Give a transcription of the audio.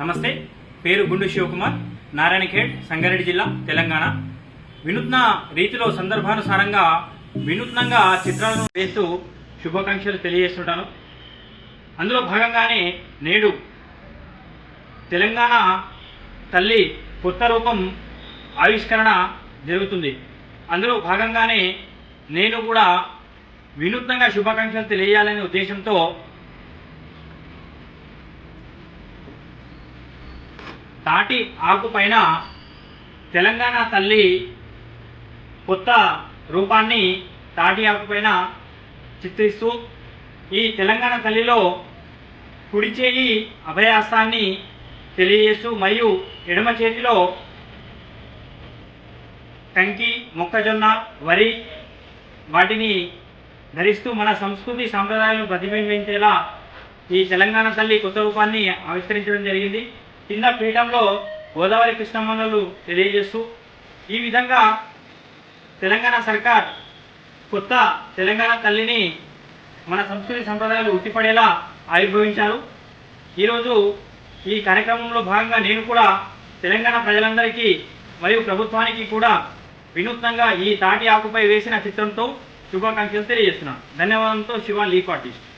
నమస్తే. పేరు గుండు శివకుమార్. నారాయణఖేడ్ సంగారెడ్డి జిల్లా తెలంగాణ. వినూత్న రీతిలో సందర్భానుసారంగా వినూత్నంగా చిత్రాలను వేస్తూ శుభాకాంక్షలు తెలియజేస్తుంటాను. అందులో భాగంగానే నేడు తెలంగాణ తల్లి కొత్త రూపం ఆవిష్కరణ జరుగుతుంది. అందులో భాగంగానే నేను కూడా వినూత్నంగా శుభాకాంక్షలు తెలియాలనే ఉద్దేశంతో తాటి ఆకు పైన తెలంగాణ తల్లి కొత్త రూపాన్ని తాటి ఆకు పైన చిత్రిస్తూ ఈ తెలంగాణ తల్లిలో కుడి చేయి అభయాస్తాన్ని తెలియజేస్తూ మరియు ఎడమ చేతిలో కంకి మొక్కజొన్న వరి వాటిని ధరిస్తూ మన సంస్కృతి సాంప్రదాయాలను ప్రతిబింబించేలా ఈ తెలంగాణ తల్లి కొత్త రూపాన్ని ఆవిష్కరించడం జరిగింది. కింద పీఠంలో గోదావరి కృష్ణమ్మలు తెలియజేస్తూ ఈ విధంగా తెలంగాణ సర్కార్ కొత్త తెలంగాణ తల్లిని మన సంస్కృతి సంప్రదాయాలు ఉట్టిపడేలా ఆవిర్భవించారు. ఈరోజు ఈ కార్యక్రమంలో భాగంగా నేను కూడా తెలంగాణ ప్రజలందరికీ మరియు ప్రభుత్వానికి కూడా వినూత్నంగా ఈ తాటి ఆకుపై వేసిన చిత్రంతో శుభాకాంక్షలు తెలియజేస్తున్నాను. ధన్యవాదంతో శివ లీక్ ఆర్టిస్ట్.